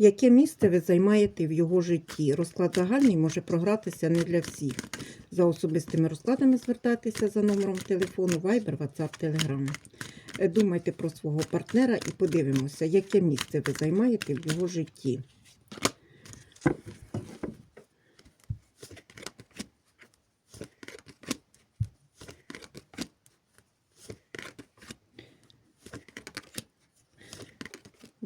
Яке місце ви займаєте в його житті? Розклад загальний може програтися не для всіх. За особистими розкладами звертайтеся за номером телефону Viber, WhatsApp, Telegram. Е, Думайте про свого партнера і подивимося, яке місце ви займаєте в його житті.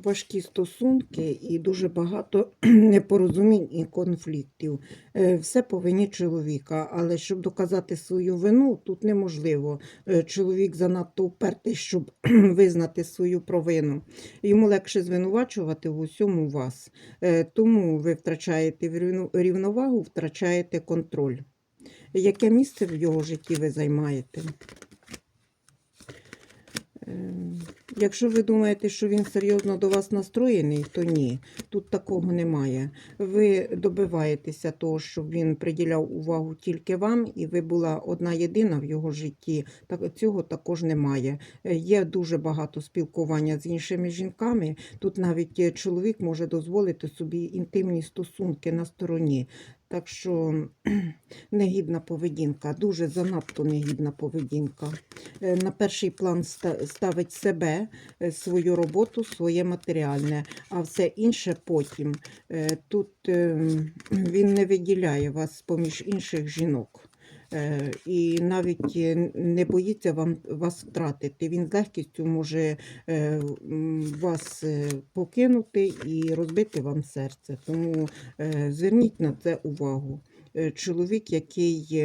Важкі стосунки і дуже багато непорозумінь і конфліктів. Е, Все по вині чоловіка, але щоб доказати свою вину, тут неможливо. Е, Чоловік занадто впертий, щоб визнати свою провину. Йому легше звинувачувати в усьому вас. Е, Тому ви втрачаєте рівновагу, втрачаєте контроль. Яке місце в його житті ви займаєте? Якщо ви думаєте, що він серйозно до вас настроєний, то ні, тут такого немає. Ви добиваєтеся того, щоб він приділяв увагу тільки вам, і ви була одна єдина в його житті. Так цього також немає. Е, Є дуже багато спілкування з іншими жінками. Тут навіть е, чоловік може дозволити собі інтимні стосунки на стороні. Так що негідна поведінка, дуже занадто негідна поведінка. Е, На перший план ставить себе, е, свою роботу, своє матеріальне, а все інше потім. Е, Тут е, він не виділяє вас поміж інших жінок. Е, І навіть е, не боїться вам вас втратити. Він з легкістю може е, вас покинути і розбити вам серце. Тому зверніть на це увагу. Чоловік, який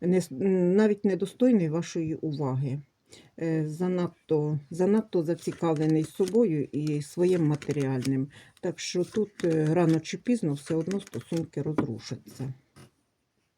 не, навіть недостойний вашої уваги. Занадто, занадто зацікавлений собою і своїм матеріальним. Так що тут рано чи пізно все одно стосунки розрушаться.